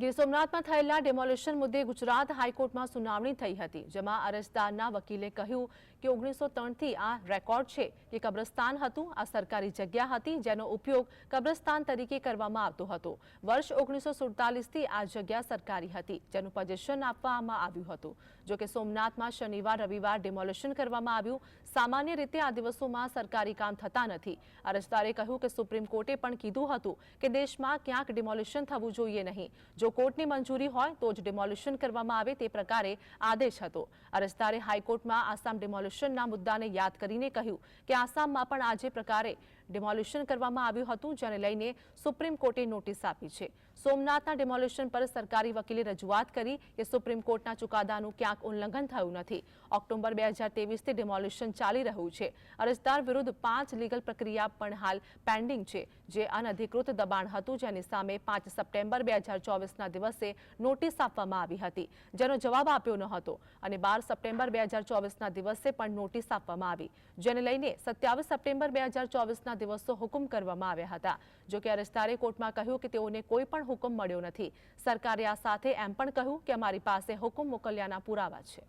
ગીર સોમનાથમાં થયેલા ડેમોલિશન મુદ્દે ગુજરાત હાઈકોર્ટમાં સુનાવણી થઈ હતી, જેમાં અરજદારના વકીલે કહ્યું કે ઓગણીસો ત્રણથી આ રેકોર્ડ છે કે કબ્રસ્તાન હતું, આ સરકારી જગ્યા હતી, જેનો ઉપયોગ કબ્રસ્તાન તરીકે કરવામાં આવતો હતો. વર્ષ ઓગણીસો સુડતાલીસથી આ જગ્યા સરકારી હતી, જેનું પજેશન આપવામાં આવ્યું હતું. જોકે સોમનાથમાં શનિવાર, રવિવાર ડેમોલિશન કરવામાં આવ્યું, સામાન્ય રીતે આ દિવસોમાં સરકારી કામ થતા નથી. અરજદારે કહ્યું કે સુપ્રીમ કોર્ટે પણ કીધું હતું કે દેશમાં ક્યાંક ડિમોલિશન થવું જોઈએ નહીં. જો કોર્ટની મંજૂરી હોય તો જ ડિમોલિશન કરવામાં આવે તે પ્રકારે આદેશ હતો. અરજદારે હાઈકોર્ટમાં આસામ ડિમોલિશનના મુદ્દાને યાદ કરીને કહ્યું કે આસામમાં પણ આજે પ્રકારે ડિમોલિશન કરવામાં આવ્યું હતું, જેને લઈને સુપ્રીમ કોર્ટે નોટિસ આપી છે. સોમનાથના ડિમોલ્યુશન પર સરકારી વકીલે રજૂઆત કરી કે સુપ્રીમ કોર્ટના ચુકાદાનું ક્યાંક ઉલ્લંઘન થયું નથી. ઓક્ટોબર બે હજાર તેવીસથી ડિમોલ્યુશન ચાલી રહ્યું છે. અરજદાર વિરુદ્ધ પાંચ લીગલ પ્રક્રિયા પણ હાલ પેન્ડિંગ છે, જે અનધિકૃત દબાણ હતું, જેની સામે પાંચ સપ્ટેમ્બર બે હજાર ચોવીસના દિવસે નોટિસ આપવામાં આવી હતી, જેનો જવાબ આપ્યો ન હતો અને બાર સપ્ટેમ્બર બે હજાર ચોવીસના દિવસે પણ નોટિસ આપવામાં આવી, જેને લઈને સત્યાવીસ સપ્ટેમ્બર બે હજાર ચોવીસના દિવસો હુકમ કરવામાં આવ્યા હતા. જો કે અરજદારે કોર્ટમાં કહ્યું કે તેઓને કોઈ પણ હુકમ મળ્યો નથી. સરકારે આ સાથે એમ પણ કહ્યું કે અમારી પાસે હુકમ મોકલ્યાના પુરાવા છે.